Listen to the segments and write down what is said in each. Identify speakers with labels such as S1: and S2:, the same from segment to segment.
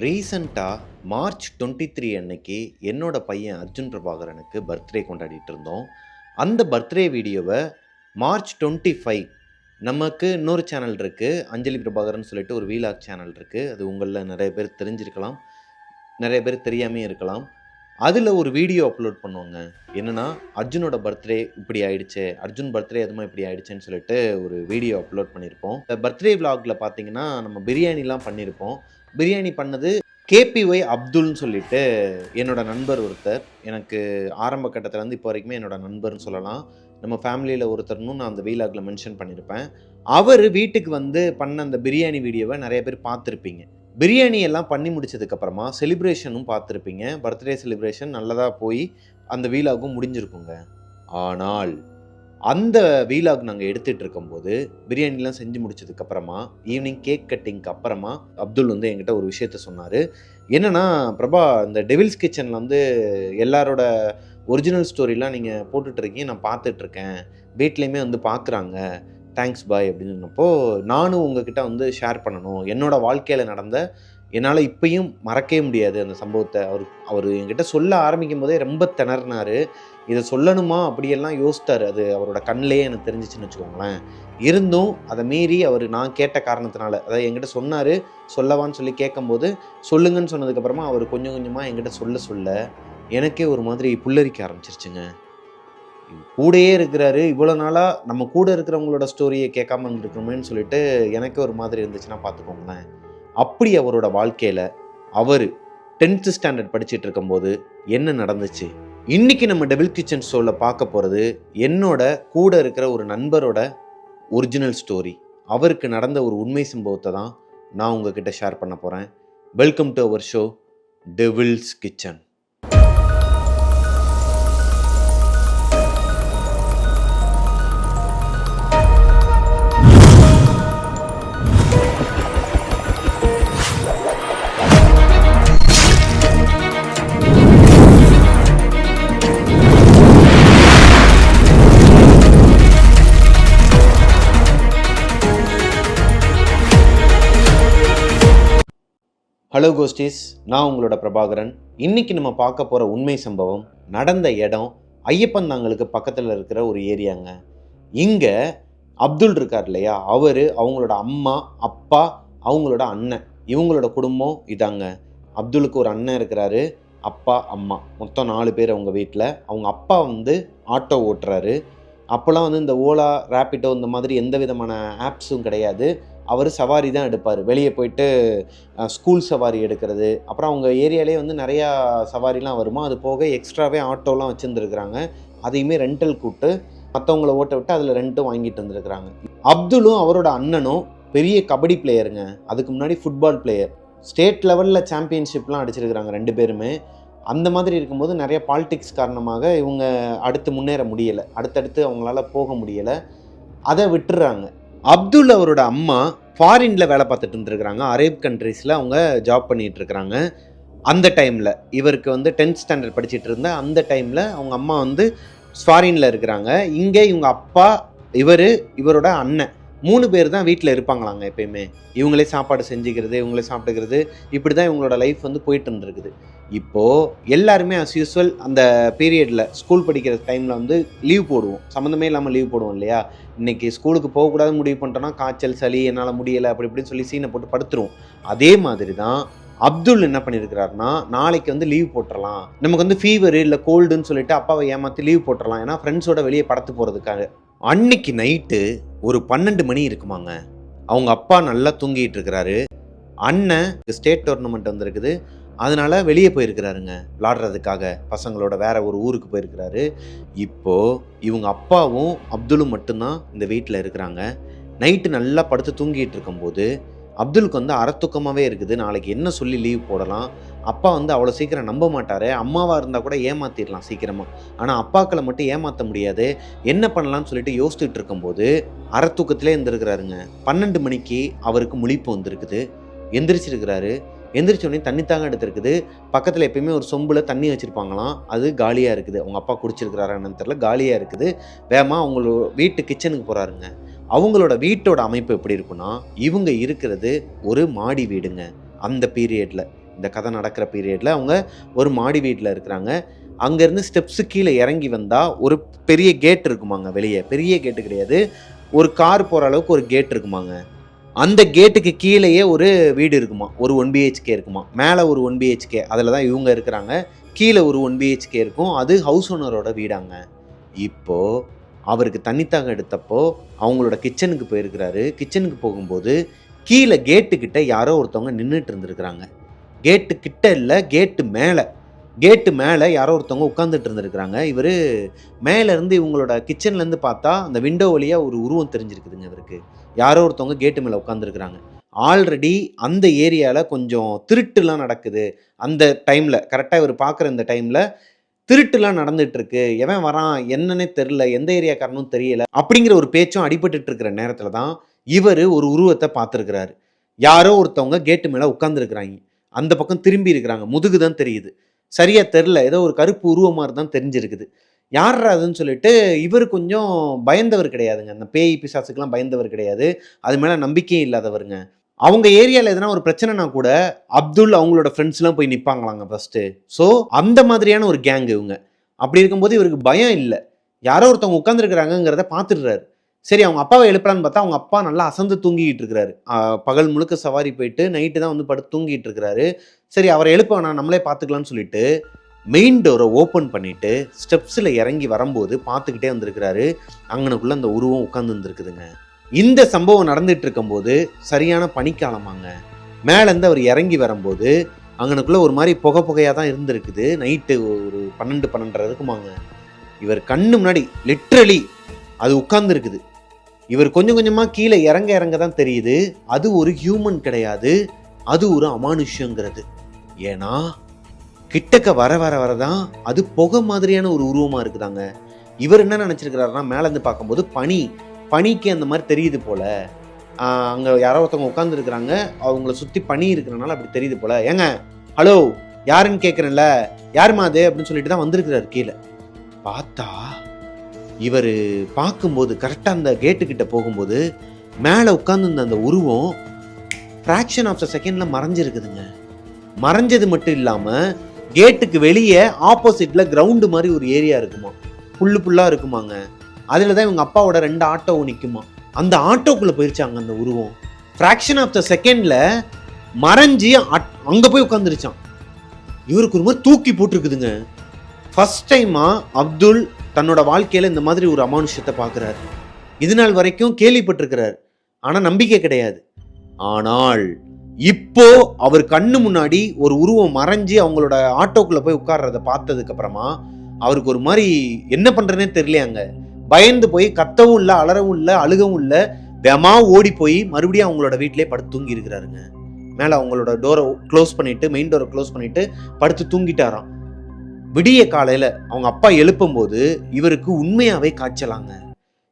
S1: ரீசண்டாக March twenty three அன்னைக்கு என்னோடய பையன் அர்ஜுன் பிரபாகரனுக்கு பர்த்டே கொண்டாடிட்டு இருந்தோம். அந்த பர்த்டே வீடியோவை மார்ச் டுவெண்ட்டி ஃபைவ் நமக்கு இன்னொரு சேனல் இருக்குது அஞ்சலி பிரபாகரன் சொல்லிட்டு ஒரு வீலாக் சேனல் இருக்குது அது உங்களில் நிறைய பேர் தெரிஞ்சிருக்கலாம். நிறைய பேர் தெரியாமே இருக்கலாம். அதில் ஒரு வீடியோ அப்லோட் பண்ணுவாங்க என்னன்னா அர்ஜுனோட பர்த்டே இப்படி ஆயிடுச்சு. அர்ஜுன் பர்த்டே எதுமா இப்படி ஆயிடுச்சுன்னு சொல்லிட்டு ஒரு வீடியோ அப்லோட் பண்ணியிருப்போம் இந்த பர்த்டே விலாகில் பார்த்தீங்கன்னா நம்ம பிரியாணிலாம் பண்ணியிருப்போம் பிரியாணி பண்ணது கேபிஒய் அப்துல்னு சொல்லிட்டு என்னோட நண்பர் ஒருத்தர். எனக்கு ஆரம்ப கட்டத்துலேருந்து இப்போ வரைக்குமே என்னோட நண்பர்னு சொல்லலாம். நம்ம ஃபேமிலியில் ஒருத்தர்னும் நான் அந்த வீலாகில் மென்ஷன் பண்ணியிருப்பேன் அவர் வீட்டுக்கு வந்து பண்ண அந்த பிரியாணி வீடியோவை நிறைய பேர் பார்த்துருப்பீங்க. பிரியாணி எல்லாம் பண்ணி முடிச்சதுக்கப்புறமா செலிப்ரேஷனும் பார்த்துருப்பீங்க. பர்த்டே செலிப்ரேஷன் நல்லதாக போய் அந்த வீலாகும் முடிஞ்சிருக்குங்க. ஆனால் அந்த வீலாக் நாங்கள் எடுத்துகிட்டு இருக்கும்போது பிரியாணிலாம் செஞ்சு முடிச்சதுக்கப்புறமா ஈவினிங் கேக் கட்டிங்க்கு அப்புறமா அப்துல் வந்து என்கிட்ட ஒரு விஷயத்த சொன்னார். என்னென்னா பிரபா இந்த டெவில்ஸ் கிச்சனில் வந்து எல்லாரோட ஒரிஜினல் ஸ்டோரிலாம் நீங்கள் போட்டுட்ருக்கீங்க நான் பார்த்துட்ருக்கேன் வீட்லேயுமே வந்து பார்க்குறாங்க. தேங்க்ஸ் பாய் அப்படின்னு சொன்னப்போ நானும் உங்ககிட்ட வந்து ஷேர் பண்ணணும். என்னோட வாழ்க்கையில் நடந்த என்னால் இப்பயும் மறக்கவே முடியாது அந்த சம்பவத்தை. அவர் அவர் என்கிட்ட சொல்ல ஆரம்பிக்கும் போதே ரொம்ப திணறினார். இதை சொல்லணுமா அப்படியெல்லாம் யோசித்தார் அது அவரோட கண்ணிலேயே எனக்கு தெரிஞ்சிச்சுன்னு வச்சுக்கோங்களேன். இருந்தும் அதை மீறி அவர் நான் கேட்ட காரணத்தினால அதாவது என்கிட்ட சொன்னார் சொல்லவான்னு சொல்லி கேட்கும்போது சொல்லுங்கன்னு சொன்னதுக்கப்புறமா அவர் கொஞ்சம் கொஞ்சமாக என்கிட்ட சொல்ல சொல்ல எனக்கே ஒரு மாதிரி புல்லரிக்க ஆரம்பிச்சிருச்சுங்க. கூடயே இருக்கிறாரு இவ்வளோ நாளாக நம்ம கூட இருக்கிறவங்களோட ஸ்டோரியை கேட்காம இருந்திருக்கணுமேன்னு சொல்லிட்டு எனக்கு ஒரு மாதிரி இருந்துச்சுன்னா பார்த்துக்கோங்களேன். அப்படி அவரோட வாழ்க்கையில் அவர் டென்த்து ஸ்டாண்டர்ட் படிச்சுட்டு இருக்கும்போது என்ன நடந்துச்சு? இன்றைக்கி நம்ம டெபிள் கிச்சன் ஷோவில் பார்க்க போகிறது என்னோட கூட இருக்கிற ஒரு நண்பரோட ஒரிஜினல் ஸ்டோரி அவருக்கு நடந்த ஒரு உண்மை சம்பவத்தை தான் நான் உங்ககிட்ட ஷேர் பண்ண போகிறேன் welcome to our show devils kitchen hello ghosties நான் உங்களோட பிரபாகரன். இன்னைக்கு நம்ம பார்க்க போகிற உண்மை சம்பவம் நடந்த இடம் ஐயப்பன் தாங்களுக்கு பக்கத்தில் இருக்கிற ஒரு ஏரியாங்க. இங்கே அப்துல் இருக்கார் இல்லையா? அவர் அவங்களோட அம்மா அப்பா அவங்களோட அண்ணன் இவங்களோட குடும்பம் இதாங்க. அப்துலுக்கு ஒரு அண்ணன் இருக்கிறாரு அப்பா அம்மா. மொத்தம் நாலு பேர் அவங்க வீட்டில் அவங்க அப்பா வந்து ஆட்டோ ஓட்டுறாரு. அப்போல்லாம் வந்து இந்த ஓலா ரேப்பிட்டோ இந்த மாதிரி எந்த விதமான ஆப்ஸும் கிடையாது. அவர் சவாரி தான் எடுப்பார். வெளியே போயிட்டு ஸ்கூல் சவாரி எடுக்கிறது. அப்புறம் அவங்க ஏரியாலே வந்து நிறையா சவாரிலாம் வருமா? அது போக எக்ஸ்ட்ராவே ஆட்டோலாம் வச்சுருந்துருக்குறாங்க. அதையுமே ரெண்டல் கூப்பிட்டு மற்றவங்கள ஓட்ட விட்டு அதில் ரெண்ட்டும் வாங்கிட்டு வந்துருக்குறாங்க. அப்துலும் அவரோட அண்ணனும் பெரிய கபடி பிளேயருங்க அதுக்கு முன்னாடி ஃபுட்பால் பிளேயர் ஸ்டேட் லெவலில் சாம்பியன்ஷிப்லாம் அடிச்சிருக்கிறாங்க ரெண்டு பேருமே. அந்த மாதிரி இருக்கும்போது நிறைய பாலிடிக்ஸ் காரணமாக இவங்க அடுத்து முன்னேற முடியலை. அடுத்தடுத்து அவங்களால போக முடியலை. அதை விட்டுறாங்க. அப்துல் அவரோட அம்மா ஃபாரின்ல வேலை பார்த்துட்டு இருந்துருக்குறாங்க. அரேப் கண்ட்ரீஸில் அவங்க ஜாப் பண்ணிட்டு இருக்கிறாங்க அந்த டைமில் இவருக்கு வந்து டென்த் ஸ்டாண்டர்ட் படிச்சுட்டு இருந்த அந்த டைமில் அவங்க அம்மா வந்து ஃபாரின்ல இருக்கிறாங்க. இங்கே இவங்க அப்பா இவர் இவரோட அண்ணன் மூணு பேர் தான் வீட்டில் இருப்பாங்களாங்க எப்பயுமே. இவங்களே சாப்பாடு செஞ்சுக்கிறது இவங்களே சாப்பிட்டுக்கிறது இப்படி தான் இவங்களோட லைஃப் வந்து போயிட்டு இருந்துருக்குது. இப்போது எல்லாருமே அஸ் யூஸ்வல் அந்த பீரியடில் ஸ்கூல் படிக்கிற டைமில் வந்து லீவ் போடுவோம். சம்மந்தமே இல்லாமல் லீவ் போடுவோம் இல்லையா? இன்னைக்கு ஸ்கூலுக்கு போகக்கூடாது முடிவு பண்ணிட்டோன்னா காய்ச்சல் சளி என்னால் முடியலை அப்படி இப்படின்னு சொல்லி சீனை போட்டு படுத்துருவோம். அதே மாதிரி தான் அப்துல் என்ன பண்ணியிருக்கிறாருன்னா நாளைக்கு வந்து லீவ் போட்டுடலாம் நமக்கு வந்து ஃபீவர் இல்லை கோல்டுன்னு சொல்லிட்டு அப்பாவை ஏமாற்றி லீவ் போட்டுடலாம் ஏன்னா ஃப்ரெண்ட்ஸோட வெளியே படத்து போகிறதுக்காக அன்னைக்கு நைட்டு ஒரு பன்னெண்டு மணி இருக்குமாங்க. அவங்க அப்பா நல்லா தூங்கிட்டு இருக்கிறாரு. அண்ணன் ஸ்டேட் டோர்னமெண்ட் வந்திருக்குது. அதனால் வெளியே போயிருக்கிறாருங்க. விளாடுறதுக்காக பசங்களோட வேற ஒரு ஊருக்கு போயிருக்கிறாரு. இப்போது இவங்க அப்பாவும் அப்துலும் மட்டும்தான் இந்த வீட்டில் இருக்கிறாங்க. நைட்டு நல்லா படுத்து தூங்கிட்டு இருக்கும்போது அப்துலுக்கு வந்து அறத்துக்கமாகவே இருக்குது. நாளைக்கு என்ன சொல்லி லீவ் போடலாம்? அப்பா வந்து அவ்வளோ சீக்கிரம் நம்ப மாட்டார். அம்மாவாக இருந்தால் கூட ஏமாத்திடலாம் சீக்கிரமாக ஆனால் அப்பாக்களை மட்டும் ஏமாற்ற முடியாது. என்ன பண்ணலாம்னு சொல்லிட்டு யோசிச்சுட்டு இருக்கும்போது அறத்தூக்கத்திலே இருந்திருக்கிறாருங்க பன்னெண்டு மணிக்கு அவருக்கு முழிப்பு வந்திருக்குது. எந்திரிச்சிருக்கிறாரு. எந்திரிச்ச உடனே தண்ணி தாங்க எடுத்துருக்குது. பக்கத்தில் எப்பயுமே ஒரு சொம்பில் தண்ணி வச்சுருப்பாங்களாம். அது காலியாக இருக்குது. அவங்க அப்பா குடிச்சிருக்கிறாரான்னு தெரில காலியாக இருக்குது. வேகமாக அவங்களோட வீட்டு கிச்சனுக்கு போகிறாருங்க அவங்களோட வீட்டோட அமைப்பு எப்படி இருக்குன்னா இவங்க இருக்கிறது ஒரு மாடி வீடுங்க. அந்த பீரியடில் இந்த கதை நடக்கிற பீரியடில் அவங்க ஒரு மாடி வீட்டில் இருக்கிறாங்க. அங்கேருந்து ஸ்டெப்ஸு கீழே இறங்கி வந்தால் ஒரு பெரிய கேட் இருக்குமாங்க வெளியே. பெரிய கேட்டு கிடையாது. ஒரு கார் போகிற அளவுக்கு ஒரு கேட் இருக்குமாங்க. அந்த கேட்டுக்கு கீழேயே ஒரு வீடு இருக்குமா? ஒரு ஒன் பிஹெச்கே இருக்குமா? மேலே ஒரு ஒன் பிஹெச்கே அதில் தான் இவங்க இருக்கிறாங்க. கீழே ஒரு ஒன் பிஹெச்கே இருக்கும். அது ஹவுஸ் ஓனரோட வீடாங்க. இப்போது அவருக்கு தண்ணித்தாக எடுத்தப்போ அவங்களோட கிச்சனுக்கு போயிருக்கிறாரு. கிச்சனுக்கு போகும்போது கீழே கேட்டுக்கிட்ட யாரோ ஒருத்தவங்க நின்றுட்டு இருந்திருக்கிறாங்க. கேட்டு கிட்ட இல்லை கேட்டு மேலே. கேட்டு மேலே யாரோ ஒருத்தவங்க உட்காந்துட்டு இருந்திருக்கிறாங்க. இவர் மேலேருந்து இவங்களோட கிச்சன்லேருந்து பார்த்தா அந்த விண்டோ வழியாக ஒரு உருவம் தெரிஞ்சிருக்குதுங்க இவருக்கு. யாரோ ஒருத்தவங்க கேட்டு மேலே உட்காந்துருக்குறாங்க ஆல்ரெடி அந்த ஏரியாவில் கொஞ்சம் திருட்டுலாம் நடக்குது. அந்த டைமில் கரெக்டாக இவர் பார்க்குற இந்த டைமில் திருட்டுலாம் நடந்துட்டுருக்கு. எவன் வரான் என்னன்னே தெரில எந்த ஏரியாக்காரனும் தெரியல அப்படிங்கிற ஒரு பேச்சும் அடிபட்டுட்டு இருக்கிற நேரத்தில் தான் இவர் ஒரு உருவத்தை பார்த்துருக்கிறாரு. யாரோ ஒருத்தவங்க கேட்டு மேலே உட்காந்துருக்குறாங்க அந்த பக்கம் திரும்பி இருக்கிறாங்க. முதுகு தான் தெரியுது. சரியாக தெரில ஏதோ ஒரு கருப்பு உருவம் மாதிரி தான் தெரிஞ்சிருக்குது. யார் அதுன்னு சொல்லிட்டு இவர் கொஞ்சம் பயந்தவர் கிடையாதுங்க. அந்த பேய் பிசாசுக்கெல்லாம் பயந்தவர் கிடையாது. அது மேலே நம்பிக்கையும் இல்லாதவருங்க. அவங்க ஏரியாவில் எதனா ஒரு பிரச்சனைனா கூட அப்துல் அவங்களோட ஃப்ரெண்ட்ஸ்லாம் போய் நிற்பாங்களாங்க ஃபர்ஸ்ட்டு ஸோ அந்த மாதிரியான ஒரு கேங் இவங்க. அப்படி இருக்கும்போது இவருக்கு பயம் இல்லை. யாரோ ஒருத்தவங்க உட்காந்துருக்குறாங்கங்கிறத பார்த்துடுறாரு சரி அவங்க அப்பாவை எழுப்புறான்னு பார்த்தா அவங்க அப்பா நல்லா அசந்து தூங்கிக்கிட்டு இருக்கிறாரு. பகல் முழுக்க சவாரி போயிட்டு நைட்டு தான் வந்து படுத்து தூங்கிட்டு இருக்கிறாரு. சரி அவரை எழுப்ப வேணாம் நம்மளே பார்த்துக்கலாம்னு சொல்லிட்டு மெயின் டோரை ஓப்பன் பண்ணிட்டு ஸ்டெப்ஸில் இறங்கி வரும்போது பார்த்துக்கிட்டே வந்திருக்கிறாரு. அங்கனுக்குள்ள அந்த உருவம் உட்காந்துருந்துருக்குதுங்க இந்த சம்பவம் நடந்துட்டு இருக்கும்போது சரியான பனிக்காலமாங்க. மேலேருந்து அவர் இறங்கி வரும்போது அங்கனுக்குள்ள ஒரு மாதிரி புகை புகையாக தான் இருந்திருக்குது. நைட்டு ஒரு பன்னெண்டு பன்னெண்டரை இருக்குமாங்க. இவர் கண்ணு முன்னாடி லிட்ரலி அது உட்கார்ந்துருக்குது. இவர் கொஞ்சம் கொஞ்சமாக கீழே இறங்க இறங்க தான் தெரியுது. அது ஒரு ஹியூமன் கிடையாது. அது ஒரு அமானுஷ்யங்கிறது. ஏன்னா கிட்டக்க வர வர வரதான் அது புகை மாதிரியான ஒரு உருவமாக இருக்குதாங்க. இவர் என்ன நினச்சிருக்கிறாருன்னா மேலேருந்து பார்க்கும்போது பனி பனிக்கு அந்த மாதிரி தெரியுது போல். அங்கே யாரோ ஒருத்தவங்க உட்காந்துருக்குறாங்க அவங்கள சுற்றி பனி இருக்கிறனால அப்படி தெரியுது போல். ஏங்க ஹலோ யாருன்னு கேட்குறேன்ல யாரும்மா அது? அப்படின்னு சொல்லிட்டு தான் வந்திருக்கிறாரு கீழே. பார்த்தா இவர் பார்க்கும்போது கரெக்டாக அந்த கேட்டுக்கிட்ட போகும்போது மேலே உட்காந்துருந்த அந்த உருவம் ஃப்ராக்ஷன் ஆஃப் த செகண்டில் மறைஞ்சிருக்குதுங்க. மறைஞ்சது மட்டும் இல்லாமல் கேட்டுக்கு வெளியே ஆப்போசிட்டில் கிரவுண்டு மாதிரி ஒரு ஏரியா இருக்குமா? புல்லு புல்லாக இருக்குமாங்க. அதில் தான் இவங்க அப்பாவோட ரெண்டு ஆட்டோ நிற்குமா அந்த ஆட்டோக்குள்ளே போயிருச்சாங்க அந்த உருவம். ஃப்ராக்ஷன் ஆஃப் த செகண்டில் மறைஞ்சி அங்கே போய் உட்காந்துருச்சான் இவருக்கு ஒரு மாதிரி தூக்கி போட்டிருக்குதுங்க. ஃபர்ஸ்ட் டைமாக அப்துல் தன்னோட வாழ்க்கையில் இந்த மாதிரி ஒரு அமானுஷத்தை பார்க்குறாரு இது நாள் வரைக்கும் கேள்விப்பட்டிருக்கிறார். ஆனால் நம்பிக்கை கிடையாது. ஆனால் இப்போ அவர் கண்ணு முன்னாடி ஒரு உருவம் மறைஞ்சு அவங்களோட ஆட்டோக்குள்ள போய் உட்கார்றத பார்த்ததுக்கு அப்புறமா அவருக்கு ஒரு மாதிரி என்ன பண்றதுனே தெரியலையாங்க. பயந்து போய் கத்தவும் இல்லை அலறவும் இல்லை அழுகவும் இல்லை வெமா ஓடி போய் மறுபடியும் அவங்களோட வீட்டிலே படுத்து தூங்கி இருக்கிறாருங்க. மேலே அவங்களோட டோரை க்ளோஸ் பண்ணிட்டு மெயின் டோரை க்ளோஸ் பண்ணிட்டு படுத்து தூங்கிட்டாராம். விடிய காலையில் அவங்க அப்பா எழுப்பும்போது இவருக்கு உண்மையாவே காய்ச்சலாங்க.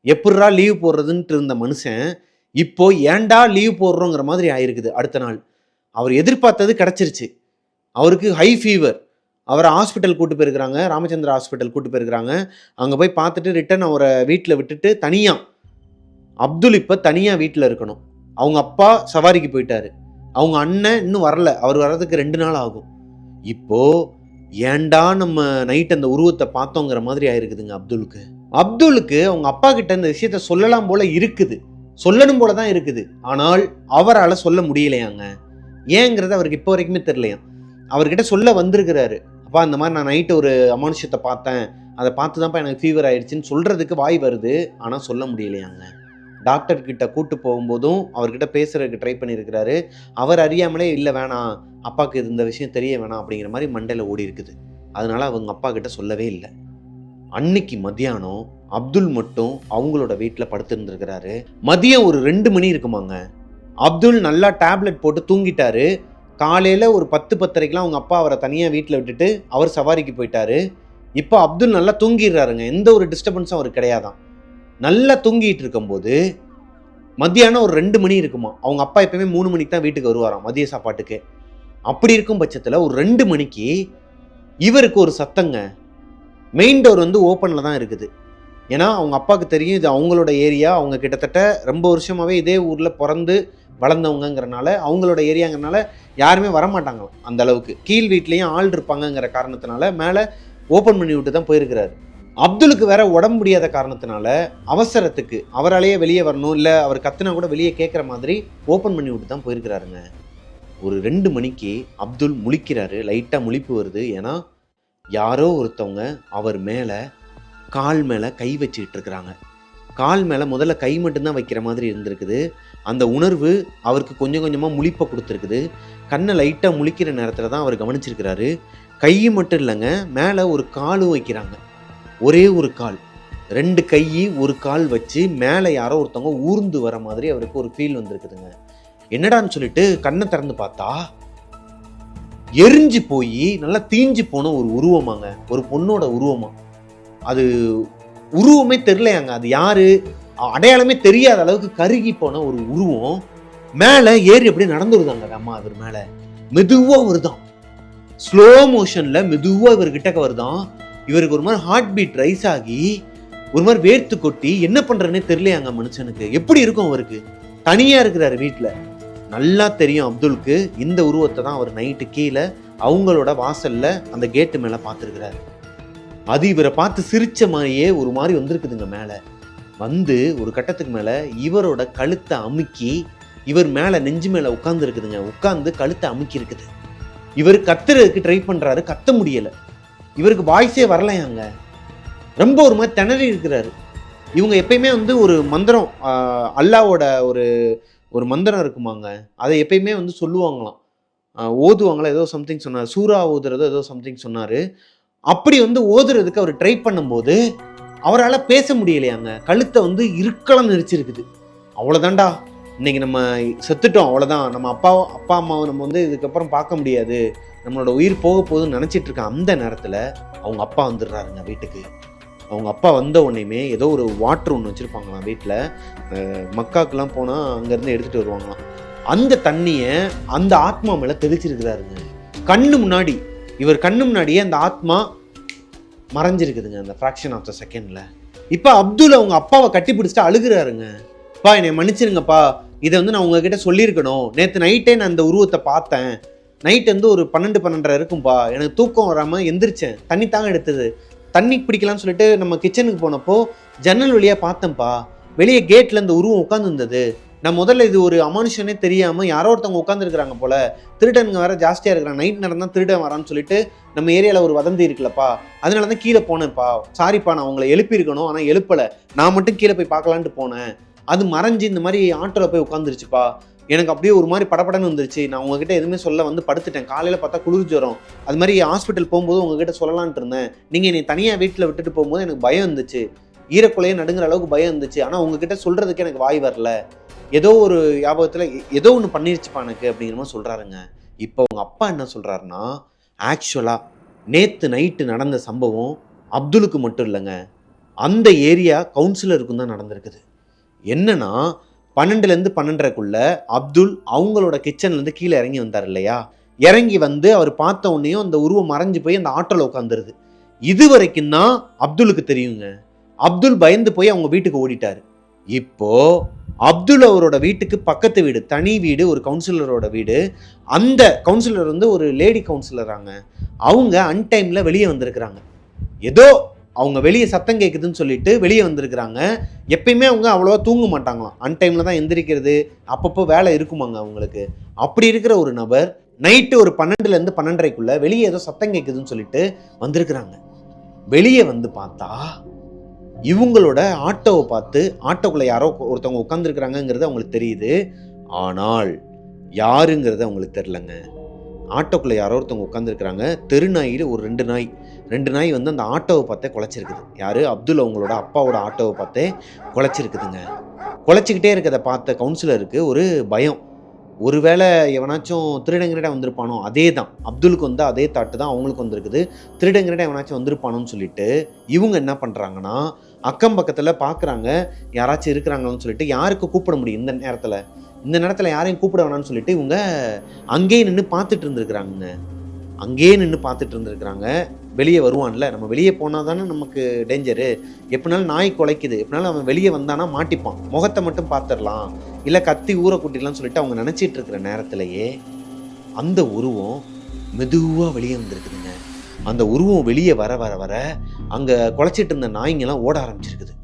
S1: எப்படா லீவ் போடுறதுன்ட்டு இருந்த மனுஷன் இப்போ ஏன்டா லீவ் போடுறோங்கிற மாதிரி ஆயிருக்குது அடுத்த நாள். அவர் எதிர்பார்த்தது கிடச்சிருச்சு. அவருக்கு ஹை ஃபீவர் அவரை ஹாஸ்பிட்டல் கூட்டு போயிருக்கிறாங்க. ராமச்சந்திரா ஹாஸ்பிட்டல் கூட்டு போயிருக்கிறாங்க. அங்கே போய் பார்த்துட்டு ரிட்டன் அவரை வீட்டில் விட்டுட்டு தனியாக அப்துல் இப்போ தனியாக வீட்டில் இருக்கணும். அவங்க அப்பா சவாரிக்கு போயிட்டாரு. அவங்க அண்ணன் இன்னும் வரல. அவர் வர்றதுக்கு ரெண்டு நாள் ஆகும். இப்போது ஏன்டா நம்ம நைட் அந்த உருவத்தை பார்த்தோங்கிற மாதிரி ஆயிருக்குதுங்க அப்துலுக்கு. அப்துலுக்கு அவங்க அப்பா கிட்ட இந்த விஷயத்த சொல்லலாம் போல இருக்குது. சொல்லணும் போல தான் இருக்குது. ஆனால் அவரால் சொல்ல முடியலையாங்க. ஏங்கிறது அவருக்கு இப்போ வரைக்குமே தெரியலையா? அவர்கிட்ட சொல்ல வந்திருக்கிறாரு. அப்பா இந்த மாதிரி நான் நைட்டு ஒரு அமானுஷத்தை பார்த்தேன். அதை பார்த்து தான்ப்பா எனக்கு ஃபீவர் ஆயிடுச்சுன்னு சொல்கிறதுக்கு வாய் வருது. ஆனால் சொல்ல முடியலையாங்க. டாக்டர் கிட்ட கூட்டு போகும்போதும் அவர்கிட்ட பேசுறதுக்கு ட்ரை பண்ணியிருக்கிறாரு. அவர் அறியாமலே இல்லை வேணாம். அப்பாவுக்கு இது இந்த விஷயம் தெரிய வேணாம். அப்படிங்கிற மாதிரி மண்டையில் ஓடி இருக்குது அதனால அவங்க அப்பா கிட்ட சொல்லவே இல்லை. அன்னைக்கு மத்தியானம் அப்துல் மட்டும் அவங்களோட வீட்டில் படுத்திருந்துருக்கிறாரு. மதியம் ஒரு ரெண்டு மணி இருக்குமாங்க. அப்துல் நல்லா டேப்லெட் போட்டு தூங்கிட்டாரு. காலையில் ஒரு பத்து பத்தரைக்கெலாம் அவங்க அப்பா அவரை தனியாக வீட்டில் விட்டுட்டு அவர் சவாரிக்கு போயிட்டாரு. இப்போ அப்துல் நல்லா தூங்கிடுறாருங்க. எந்த ஒரு டிஸ்டர்பன்ஸும் அவருக்கு கிடையாதான். நல்லா தூங்கிட்டு இருக்கும்போது மத்தியானம் ஒரு ரெண்டு மணி இருக்குமா. அவங்க அப்பா எப்பயுமே மூணு மணிக்கு தான் வீட்டுக்கு வருவாராம் மதிய சாப்பாட்டுக்கு. அப்படி இருக்கும் பட்சத்தில் ஒரு ரெண்டு மணிக்கு இவருக்கு ஒரு சத்தங்க. மெயின் டோர் வந்து ஓப்பனில் தான் இருக்குது. ஏன்னா அவங்க அப்பாவுக்கு தெரியும் இது அவங்களோட ஏரியா அவங்க கிட்டத்தட்ட ரொம்ப வருஷமாகவே இதே ஊரில் பிறந்து வளர்ந்தவங்கங்கிறனால அவங்களோட ஏரியாங்கிறனால யாருமே வரமாட்டாங்களாம் அந்த அளவுக்கு. கீழ் வீட்லேயும் ஆள் இருப்பாங்கங்கிற காரணத்தினால மேலே ஓப்பன் பண்ணி விட்டு தான் போயிருக்கிறாரு. அப்துலுக்கு வேற உடம்பு முடியாத காரணத்தினால அவசரத்துக்கு அவராலேயே வெளியே வரணும் இல்லை அவர் கத்துனா கூட வெளியே கேட்குற மாதிரி ஓப்பன் பண்ணி விட்டு தான் போயிருக்கிறாருங்க. ஒரு ரெண்டு மணிக்கு அப்துல் முழிக்கிறாரு லைட்டாக முழிப்பு வருது. ஏன்னா யாரோ ஒருத்தவங்க அவர் மேலே கால் மேலே கை வச்சுக்கிட்டு இருக்கிறாங்க. கால் மேலே முதல்ல கை மட்டும்தான் வைக்கிற மாதிரி இருந்திருக்குது. அந்த உணர்வு அவருக்கு கொஞ்சம் கொஞ்சமாக முழிப்பை கொடுத்துருக்குது. கண்ணை லைட்டாக முழிக்கிற நேரத்தில் தான் அவர் கவனிச்சிருக்கிறாரு. கை மட்டும் இல்லைங்க மேலே ஒரு காலும் வைக்கிறாங்க. ஒரே ஒரு கால். ரெண்டு கை ஒரு கால் வச்சு மேலே யாரோ ஒருத்தவங்க ஊர்ந்து வர மாதிரி அவருக்கு ஒரு ஃபீல் வந்திருக்குதுங்க. என்னடான்னு சொல்லிட்டு கண்ணை திறந்து பார்த்தா எரிஞ்சு போய் நல்லா தீஞ்சு போன ஒரு உருவமாங்க. ஒரு பொண்ணோட உருவமா. அது உருவமே தெரியலையாங்க. அது யாரு? அடையாளமே தெரியாத அளவுக்கு கருகி போன ஒரு உருவம். மேலே ஏறி அப்படியே நடந்துருதாங்க அம்மா அவர் மேலே. மெதுவாக வருதான். ஸ்லோ மோஷனில் மெதுவாக இவர் கிட்டக்க வருதான். இவருக்கு ஒரு மாதிரி ஹார்ட் பீட் ரைஸ் ஆகி ஒரு மாதிரி வேர்த்து கொட்டி என்ன பண்றதுனே தெரியலையாங்க மனுஷனுக்கு. எப்படி இருக்கும் அவருக்கு? தனியாக இருக்கிறாரு வீட்டில் நல்லா தெரியும் அப்துல்க்கு. இந்த உருவத்தை தான் அவர் நைட்டு கீழே அவங்களோட வாசலில் அந்த கேட்டு மேலே பார்த்துருக்குறாரு. அது இவரை பார்த்து சிரிச்ச மாதிரியே ஒரு மாதிரி வந்திருக்குதுங்க மேலே. வந்து ஒரு கட்டத்துக்கு மேலே இவரோட கழுத்தை அமுக்கி இவர் மேலே நெஞ்சு மேலே உட்காந்துருக்குதுங்க உட்காந்து கழுத்தை அமுக்கி இருக்குது. இவர் கத்துறதுக்கு ட்ரை பண்ணுறாரு கத்த முடியலை. இவருக்கு வாய்ஸே வரலையாங்க. ரொம்ப ஒரு மாதிரி திணறி இருக்கிறாரு. இவங்க எப்பயுமே வந்து ஒரு மந்திரம் அல்லாவோட ஒரு ஒரு மந்திரம் இருக்குமாங்க? அதை எப்பயுமே வந்து சொல்லுவாங்களாம். ஓதுவாங்களா? ஏதோ சம்திங் சொன்னார். சூறா ஓதுறதோ ஏதோ சம்திங் சொன்னார். அப்படி வந்து ஓதுறதுக்கு அவர் ட்ரை பண்ணும்போது அவரால் பேச முடியலையாங்க. கழுத்தை வந்து இருக்கலாம் நெரிச்சிருக்குது. அவ்வளோதான்டா இன்னைக்கு நம்ம செத்துட்டோம். அவ்வளோதான் நம்ம அப்பா அப்பா அம்மாவை நம்ம வந்து இதுக்கப்புறம் பார்க்க முடியாது. நம்மளோட உயிர் போக போகுதுன்னு நினச்சிட்டு இருக்க அந்த நேரத்தில் அவங்க அப்பா வந்துடுறாருங்க வீட்டுக்கு. அவங்க அப்பா வந்த உடனேயுமே ஏதோ ஒரு வாட்ரு ஒன்று வச்சுருப்பாங்களாம் வீட்டில் மக்காக்கெல்லாம் போனால் அங்கேருந்து எடுத்துகிட்டு வருவாங்களாம். அந்த தண்ணியை அந்த ஆத்மா மேலே தெளிச்சிருக்கிறாருங்க. கண்ணு முன்னாடி இவர் கண்ணு முன்னாடியே அந்த ஆத்மா மறைஞ்சிருக்குதுங்க அந்த ஃப்ராக்ஷன் ஆஃப் த செகண்டில் இப்போ அப்துல் அவங்க அப்பாவை கட்டி பிடிச்சிட்டு அழுகிறாருங்க. அப்பா என்னை மன்னிச்சிருங்கப்பா. இதை வந்து நான் உங்ககிட்ட சொல்லியிருக்கணும். நேற்று நைட்டே நான் அந்த உருவத்தை பார்த்தேன். நைட் வந்து ஒரு பன்னெண்டு பன்னெண்டரை இருக்கும்பா. எனக்கு தூக்கம் வராமல் எந்திரிச்சேன். தண்ணி தாங்க எடுத்தது. தண்ணி பிடிக்கலாம்னு சொல்லிட்டு நம்ம கிச்சனுக்கு போனப்போ ஜன்னல் வழியாக பார்த்தேன்ப்பா. வெளியே கேட்டில் இந்த உருவம் உட்காந்துருந்தது நான் முதல்ல இது ஒரு அமானுஷனே தெரியாமல் யாரோ ஒருத்தவங்க உட்காந்துருக்குறாங்க போல. திருடனுங்க வேறு ஜாஸ்தியாக இருக்கிறாங்க. நைட் நேரம் தான் திருடன் வரான்னு சொல்லிட்டு நம்ம ஏரியாவில் ஒரு வதந்தி இருக்குல்லப்பா. அதனால தான் கீழே போனேன்ப்பா. சாரிப்பா நான் உங்களை எழுப்பியிருக்கணும். ஆனால் எழுப்பலை. நான் மட்டும் கீழே போய் பார்க்கலான்ட்டு போனேன். அது மறைஞ்சு இந்த மாதிரி ஆட்டோவில் போய் உட்காந்துருச்சுப்பா எனக்கு அப்படியே ஒரு மாதிரி படபடன்னு வந்துருச்சு. நான் உங்ககிட்ட எதுவுமே சொல்ல வந்து படுத்துட்டேன். காலையில் பார்த்தா குளிர் ஜுரம். அது மாதிரி ஹாஸ்பிட்டல் போகும்போது உங்ககிட்ட சொல்லலான்ட்டு இருந்தேன். நீங்கள் என்னை தனியாக வீட்டில் விட்டுட்டு போகும்போது எனக்கு பயம் இருந்துச்சு ஈரக்குலையை நடுங்கிற அளவுக்கு பயம் இருந்துச்சு. ஆனால் உங்ககிட்ட சொல்கிறதுக்கு எனக்கு வாய் வரல. ஏதோ ஒரு ஞாபகத்தில் ஏதோ ஒன்று பண்ணிருச்சுப்பா எனக்கு அப்படிங்கிற மாதிரி சொல்கிறாருங்க இப்போ உங்கள் அப்பா என்ன சொல்கிறாருன்னா ஆக்சுவலாக நேற்று நைட்டு நடந்த சம்பவம் அப்துலுக்கு மட்டும் இல்லைங்க. அந்த ஏரியா கவுன்சிலருக்கும் தான் நடந்திருக்குது. என்னன்னா பன்னெண்டுலேருந்து பன்னெண்டரைக்குள்ளே அப்துல் அவங்களோட கிச்சன்லேருந்து கீழே இறங்கி வந்தார் இல்லையா? இறங்கி வந்து அவர் பார்த்த உடனேயும் அந்த உருவம் மறைஞ்சு போய் அந்த ஆட்டோவில் உட்காந்துருது இது வரைக்கும் தான் அப்துலுக்கு தெரியுங்க. அப்துல் பயந்து போய் அவங்க வீட்டுக்கு ஓடிட்டாரு. இப்போ அப்துல் அவரோட வீட்டுக்கு பக்கத்து வீடு தனி வீடு ஒரு கவுன்சிலரோட வீடு. அந்த கவுன்சிலர் வந்து ஒரு லேடி கவுன்சிலராங்க அவங்க அன்டைமில் வெளியே வந்திருக்கிறாங்க. ஏதோ அவங்க வெளியே சத்தம் கேட்குதுன்னு சொல்லிட்டு வெளியே வந்திருக்கிறாங்க. எப்பயுமே அவங்க அவ்வளோவா தூங்க மாட்டாங்களாம். அன்டைமில் தான் எந்திரிக்கிறது அப்பப்போ வேலை இருக்குமாங்க அவங்களுக்கு. அப்படி இருக்கிற ஒரு நபர் நைட்டு ஒரு பன்னெண்டுலேருந்து பன்னெண்டரைக்குள்ளே வெளியே ஏதோ சத்தம் கேட்குதுன்னு சொல்லிட்டு வந்திருக்கிறாங்க. வெளியே வந்து பார்த்தா இவங்களோட ஆட்டோவை பார்த்து ஆட்டோக்குள்ளே யாரோ ஒருத்தவங்க உட்காந்துருக்குறாங்கங்கிறது அவங்களுக்கு தெரியுது. ஆனால் யாருங்கிறது அவங்களுக்கு தெரிலங்க ஆட்டோக்குள்ளே யாரோ ஒருத்தவங்க உட்காந்துருக்குறாங்க தெரு நாயில் ஒரு ரெண்டு நாய். ரெண்டு நாய் வந்து அந்த ஆட்டோவை பார்த்தே குலைச்சிருக்குது. யார்? அப்துல் அவங்களோட அப்பாவோட ஆட்டோவை பார்த்தே குலைச்சிருக்குதுங்க. குலைச்சிக்கிட்டே இருக்கிறத பார்த்த கவுன்சிலருக்கு ஒரு பயம். ஒருவேளை எவனாச்சும் திருடங்கிட்ட வந்திருப்பானோ அதே தான் அப்துலுக்கு வந்து அதே தாட்டு தான் அவங்களுக்கு வந்திருக்குது. திருடங்கிட்ட எவனாச்சும் வந்திருப்பானோன்னு சொல்லிட்டு இவங்க என்ன பண்ணுறாங்கன்னா அக்கம் பக்கத்தில் பார்க்குறாங்க யாராச்சும் இருக்கிறாங்களோன்னு சொல்லிட்டு யாருக்கு கூப்பிட முடியும் இந்த நேரத்தில்? இந்த நேரத்தில் யாரையும் கூப்பிட வேணாம்னு சொல்லிட்டு இவங்க அங்கேயே நின்று பார்த்துட்டு இருந்துருக்குறாங்க அங்கேயே நின்று பார்த்துட்டு இருந்துருக்குறாங்க. வெளியே வருவான்ல நம்ம வெளியே போனால் தானே நமக்கு டேஞ்சரு எப்படினாலும் நாய் குலைக்குது. எப்படினாலும் அவன் வெளியே வந்தானா மாட்டிப்பான். முகத்தை மட்டும் பார்த்துடலாம். இல்லை கத்தி ஊற கூட்டிடலாம்னு சொல்லிட்டு அவங்க நினச்சிட்டு இருக்கிற நேரத்திலேயே அந்த உருவம் மெதுவாக வெளியே வந்திருக்குதுங்க. அந்த உருவம் வெளியே வர வர வர அங்கே குலைச்சிட்டு இருந்த நாய்ங்கெல்லாம் ஓட ஆரம்பிச்சிருக்குது.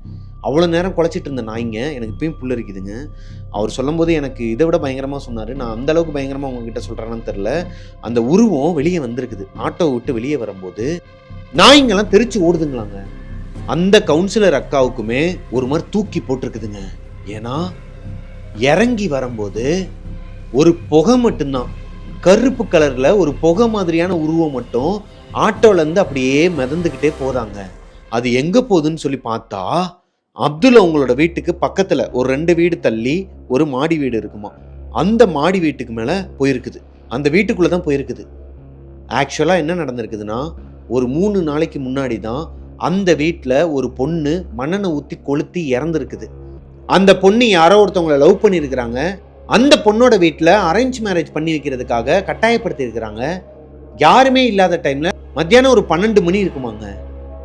S1: அவ்வளோ நேரம் குலைச்சிட்டு இருந்த நாய்ங்க எனக்கு இப்பயும் இருக்குதுங்க அவர் சொல்லும்போது எனக்கு இதை விட பயங்கரமாக சொன்னார். நான் அந்த அளவுக்கு பயங்கரமாக உங்ககிட்ட சொல்கிறேன்னு தெரில அந்த உருவம் வெளியே வந்திருக்குது. ஆட்டோ விட்டு வெளியே வரும்போது நாய்ங்கெல்லாம் தெரிச்சு ஓடுதுங்களாங்க. அந்த கவுன்சிலர் அக்காவுக்குமே ஒரு மாதிரி தூக்கி போட்டிருக்குதுங்க. ஏன்னா இறங்கி வரும்போது ஒரு புகை மட்டும்தான். கருப்பு கலரில் ஒரு புகை மாதிரியான உருவம் மட்டும் ஆட்டோலேருந்து அப்படியே மிதந்துக்கிட்டே போகிறாங்க அது எங்கே போகுதுன்னு சொல்லி பார்த்தா அப்துல் அவங்களோட வீட்டுக்கு பக்கத்தில் ஒரு ரெண்டு வீடு தள்ளி ஒரு மாடி வீடு இருக்குமா. அந்த மாடி வீட்டுக்கு மேலே போயிருக்குது. அந்த வீட்டுக்குள்ளே தான் போயிருக்குது. ஆக்சுவலாக என்ன நடந்திருக்குதுன்னா ஒரு மூணு நாளைக்கு முன்னாடி தான் அந்த வீட்டில் ஒரு பொண்ணு மண்ணெண்ணை ஊற்றி கொளுத்தி இறந்துருக்குது. அந்த பொண்ணு யாரோ ஒருத்தவங்களை லவ் பண்ணியிருக்கிறாங்க. அந்த பொண்ணோட வீட்டில் அரேஞ்ச் மேரேஜ் பண்ணி வைக்கிறதுக்காக கட்டாயப்படுத்தி இருக்கிறாங்க. யாருமே இல்லாத டைமில் மத்தியானம் ஒரு பன்னெண்டு மணி இருக்குமாங்க.